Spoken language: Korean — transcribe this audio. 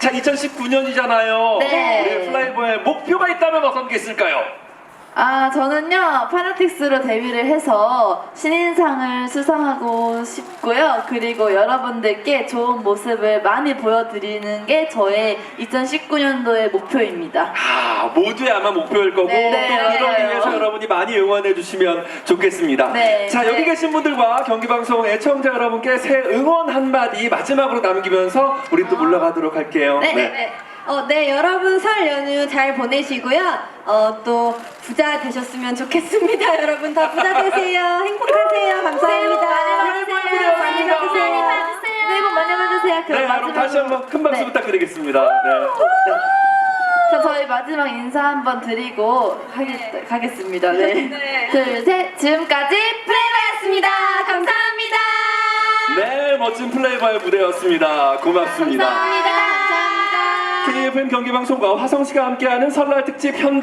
자, 2019년이잖아요. 네. 우리 플라이버의 목표가 있다면 어떤 게 있을까요? 아, 저는요, 파나틱스로 데뷔를 해서 신인상을 수상하고 싶고요. 그리고 여러분들께 좋은 모습을 많이 보여드리는 게 저의 2019년도의 목표입니다. 아, 모두의 아마 목표일 거고 네, 또 그러기 맞아요. 위해서 여러분이 많이 응원해 주시면 좋겠습니다. 네. 자, 여기 네. 계신 분들과 경기방송 애청자 여러분께 새 응원 한마디 마지막으로 남기면서 우리 또 물러가도록 할게요. 네, 네. 네. 어, 네, 여러분 설 연휴 잘 보내시고요. 어, 또 부자 되셨으면 좋겠습니다. 여러분 다 부자 되세요. 행복하세요. 감사합니다. 새해 복 많이 받으세요. 많이 많이 받으세요. 받으세요. 새해 복 많이 받으세요. 네, 그럼 여러분 다시 한번 큰 박수 네. 부탁드리겠습니다. 네. 저 저희 마지막 인사 한번 드리고 하겠, 가겠습니다. 네. 네. 둘, 셋. 지금까지 플레이바였습니다. 감사합니다. 네, 멋진 플레이바의 무대였습니다. 고맙습니다. 감사합니다. KFM 경기방송과 화성시가 함께하는 설날 특집 현